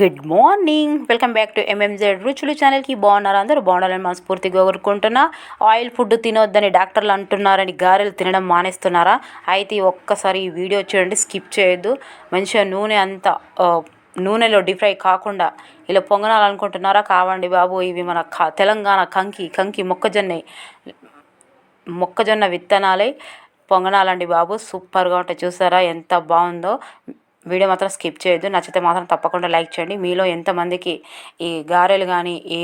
Good morning welcome back to MMZ రుచులు ఛానల్కి బాగున్నారు అందరూ? బాగున్నారని మనస్ఫూర్తిగా కోరుకుంటున్నా. ఆయిల్ ఫుడ్ తినొద్దని డాక్టర్లు అంటున్నారని గారెలు తినడం మానేస్తున్నారా? అయితే ఒక్కసారి ఈ వీడియో చూడండి స్కిప్ చేయొద్దు. మంచిగా నూనె అంతా నూనెలో డీప్ ఫ్రై కాకుండా ఇలా పొంగనాలనుకుంటున్నారా? కావండి బాబు ఇవి మన తెలంగాణ కంకి కంకి మొక్కజొన్న మొక్కజొన్న విత్తనాలే పొంగనాలండి బాబు. సూపర్గా ఉంటాయి చూసారా? ఎంత బాగుందో. వీడియో మాత్రం స్కిప్ చేయొద్దు. నచ్చితే మాత్రం తప్పకుండా లైక్ చేయండి. మీలో ఎంతమందికి ఈ గారెలు కానీ ఈ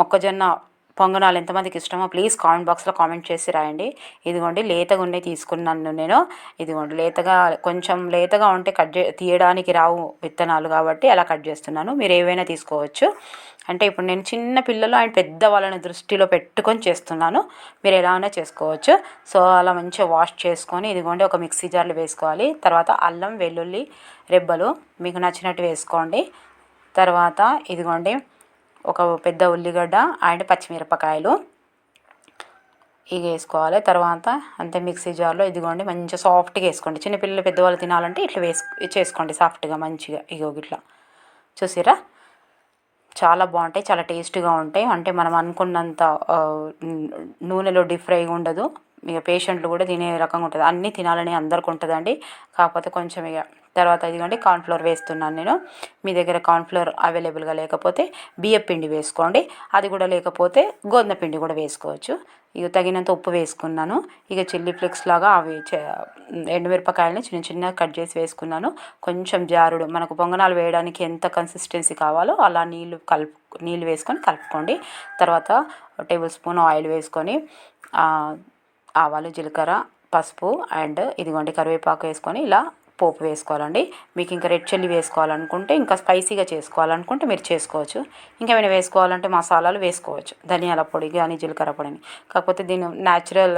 మొక్కజొన్న పొంగనాలు ఎంతమందికి ఇష్టమో ప్లీజ్ కామెంట్ బాక్స్లో కామెంట్ చేసి రాయండి. ఇదిగోండి లేతగా ఉండే తీసుకున్నాను నేను. ఇదిగోండి లేతగా కొంచెం లేతగా ఉంటే కట్ చే తీయడానికి రావు విత్తనాలు కాబట్టి అలా కట్ చేస్తున్నాను. మీరు ఏవైనా తీసుకోవచ్చు. అంటే ఇప్పుడు నేను చిన్న పిల్లలు అండ్ పెద్ద వాళ్ళని దృష్టిలో పెట్టుకొని చేస్తున్నాను. మీరు ఎలా అయినా చేసుకోవచ్చు. సో అలా మంచిగా వాష్ చేసుకొని ఇదిగోండి ఒక మిక్సీ జార్లు వేసుకోవాలి. తర్వాత అల్లం వెల్లుల్లి రెబ్బలు మీకు నచ్చినట్టు వేసుకోండి. తర్వాత ఇదిగోండి ఒక పెద్ద ఉల్లిగడ్డ అండ్ పచ్చిమిరపకాయలు ఇవి వేసుకోవాలి తర్వాత అంతే మిక్సీ జార్లో ఇదిగోండి మంచిగా సాఫ్ట్గా వేసుకోండి. చిన్నపిల్లలు పెద్దవాళ్ళు తినాలంటే ఇట్లా వేసు చేసుకోండి సాఫ్ట్గా మంచిగా. ఇగో ఇట్లా చూసిరా చాలా బాగుంటాయి చాలా టేస్ట్గా ఉంటాయి. అంటే మనం అనుకున్నంత నూనెలో డీప్ ఉండదు. ఇక పేషెంట్లు కూడా తినే రకంగా ఉంటుంది. అన్నీ తినాలని అందరికి ఉంటుందండి. కాకపోతే కొంచెం ఇక తర్వాత ఇదిగోండి కార్న్ఫ్లోర్ వేస్తున్నాను నేను. మీ దగ్గర కార్న్ఫ్లోర్ అవైలబుల్గా లేకపోతే బియ్యపిండి వేసుకోండి. అది కూడా లేకపోతే గోధుమ పిండి కూడా వేసుకోవచ్చు. ఇక తగినంత ఉప్పు వేసుకున్నాను. ఇక చిల్లీ ఫ్లేక్స్ లాగా అవి ఎండుమిరపకాయలని చిన్న చిన్న కట్ చేసి వేసుకున్నాను. కొంచెం జారుడు మనకు పొంగనాలు వేయడానికి ఎంత కన్సిస్టెన్సీ కావాలో అలా నీళ్ళు కలుపు నీళ్ళు వేసుకొని కలుపుకోండి. తర్వాత టేబుల్ స్పూన్ ఆయిల్ వేసుకొని ఆవాలు జీలకర్ర పసుపు అండ్ ఇదిగోండి కరివేపాకు వేసుకొని ఇలా పోపు వేసుకోవాలండి. మీకు ఇంకా రెడ్ చిల్లీ వేసుకోవాలనుకుంటే ఇంకా స్పైసీగా చేసుకోవాలనుకుంటే మీరు చేసుకోవచ్చు. ఇంకేమైనా వేసుకోవాలంటే మసాలాలు వేసుకోవచ్చు. ధనియాల పొడి కానీ జీలకర్ర పొడిని. కాకపోతే దీని న్యాచురల్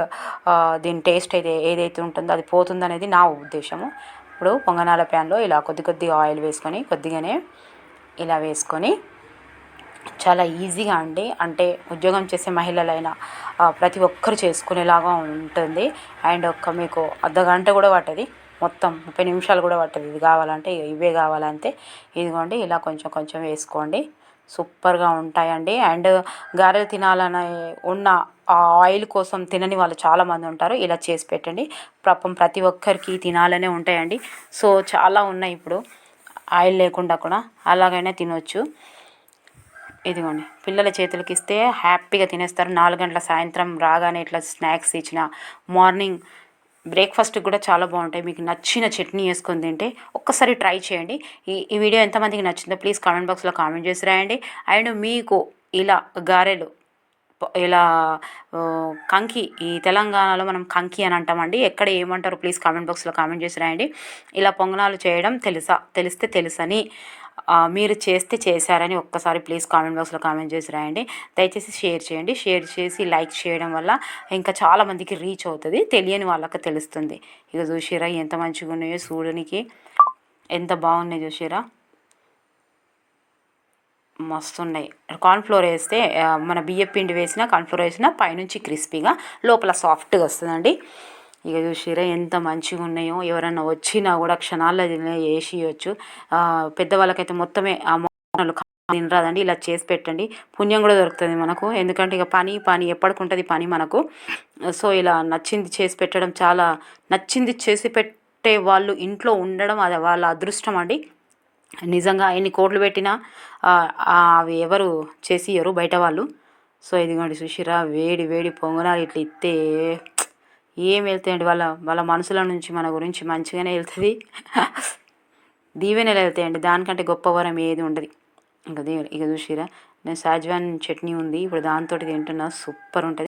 దీని టేస్ట్ అయితే ఏదైతే ఉంటుందో అది పోతుందనేది నా ఉద్దేశము. ఇప్పుడు పొంగనాల ప్యాన్లో ఇలా కొద్ది కొద్దిగా ఆయిల్ వేసుకొని కొద్దిగానే ఇలా వేసుకొని చాలా ఈజీగా అండి. అంటే ఉద్యోగం చేసే మహిళలైనా ప్రతి ఒక్కరు చేసుకునేలాగా ఉంటుంది. అండ్ ఒక్క మీకు అర్ధ గంట కూడా పట్టది. మొత్తం ముప్పై నిమిషాలు కూడా పట్టదు. ఇది కావాలంటే ఇవే కావాలంటే ఇదిగోండి ఇలా కొంచెం కొంచెం వేసుకోండి. సూపర్గా ఉంటాయండి. అండ్ గారెలు తినాలని ఉన్న ఆ ఆయిల్ కోసం తినని వాళ్ళు చాలామంది ఉంటారు. ఇలా చేసి పెట్టండి. పాపం ప్రతి ఒక్కరికి తినాలనే ఉంటాయండి. సో చాలా ఉన్నాయి ఇప్పుడు. ఆయిల్ లేకుండా కూడా అలాగైనా తినొచ్చు. ఇదిగోండి పిల్లల చేతులకి ఇస్తే హ్యాపీగా తినేస్తారు. నాలుగు గంటల సాయంత్రం రాగానే ఇట్లా స్నాక్స్ ఇచ్చిన మార్నింగ్ బ్రేక్ఫాస్ట్ కూడా చాలా బాగుంటాయి. మీకు నచ్చిన చట్నీ వేసుకొని తింటే ఒక్కసారి ట్రై చేయండి. ఈ ఈ వీడియో ఎంతమందికి నచ్చిందో ప్లీజ్ కామెంట్ బాక్స్లో కామెంట్ చేసి రాయండి. అండ్ మీకు ఇలా గారెలు ఇలా కంకి ఈ తెలంగాణలో మనం కంకి అని అంటామండి. ఎక్కడ ఏమంటారు ప్లీజ్ కామెంట్ బాక్స్లో కామెంట్ చేసి రాయండి. ఇలా పొంగనాలు చేయడం తెలుసా? తెలిస్తే తెలుసని. మీరు చేస్తే చేశారని ఒక్కసారి ప్లీజ్ కామెంట్ బాక్స్లో కామెంట్ చేసి రాయండి. దయచేసి షేర్ చేయండి. షేర్ చేసి లైక్ చేయడం వల్ల ఇంకా చాలామందికి రీచ్ అవుతుంది. తెలియని వాళ్ళకి తెలుస్తుంది. ఇక చూసిరా ఎంత మంచిగా ఉన్నాయో చూడడానికి ఎంత బాగున్నాయి చూసిరా మస్తు ఉన్నాయి కార్న్ఫ్లోర్ వేస్తే మన బియ్యం పిండి వేసినా కార్న్ఫ్లోర్ వేసిన పైనుంచి క్రిస్పీగా లోపల సాఫ్ట్గా వస్తుందండి. ఇక చూసిరా ఎంత మంచిగా ఉన్నాయో. ఎవరైనా వచ్చినా కూడా క్షణాల్లో వేసి ఇవ్వచ్చు పెద్దవాళ్ళకైతే మొత్తమే ఆ మొక్కలు తినరాదండి. ఇలా చేసి పెట్టండి. పుణ్యం కూడా దొరుకుతుంది మనకు. ఎందుకంటే ఇక పని పని ఎప్పటికుంటుంది పని మనకు. సో ఇలా నచ్చింది చేసి పెట్టడం చాలా నచ్చింది చేసి పెట్టే వాళ్ళు ఇంట్లో ఉండడం అది వాళ్ళ అదృష్టం అండి. నిజంగా ఎన్ని కోట్లు పెట్టినా అవి ఎవరు చేసి ఇవ్వరు బయట వాళ్ళు. సో ఇదిగోండి సుషిరా వేడి వేడి పొంగనాలు ఇట్లా ఇస్తే ఏం వెళ్తాయండి? వాళ్ళ వాళ్ళ మనసుల నుంచి మన గురించి మంచిగానే వెళ్తుంది. దీవెనలు వెళ్తాయండి. దానికంటే గొప్ప వరం ఏది ఉండదు. ఇంకా దీవెన ఇక చూసిరా నేను సాజ్వాన్ చట్నీ ఉంది. ఇప్పుడు దాంతో తింటున్నా. సూపర్ ఉంటుంది.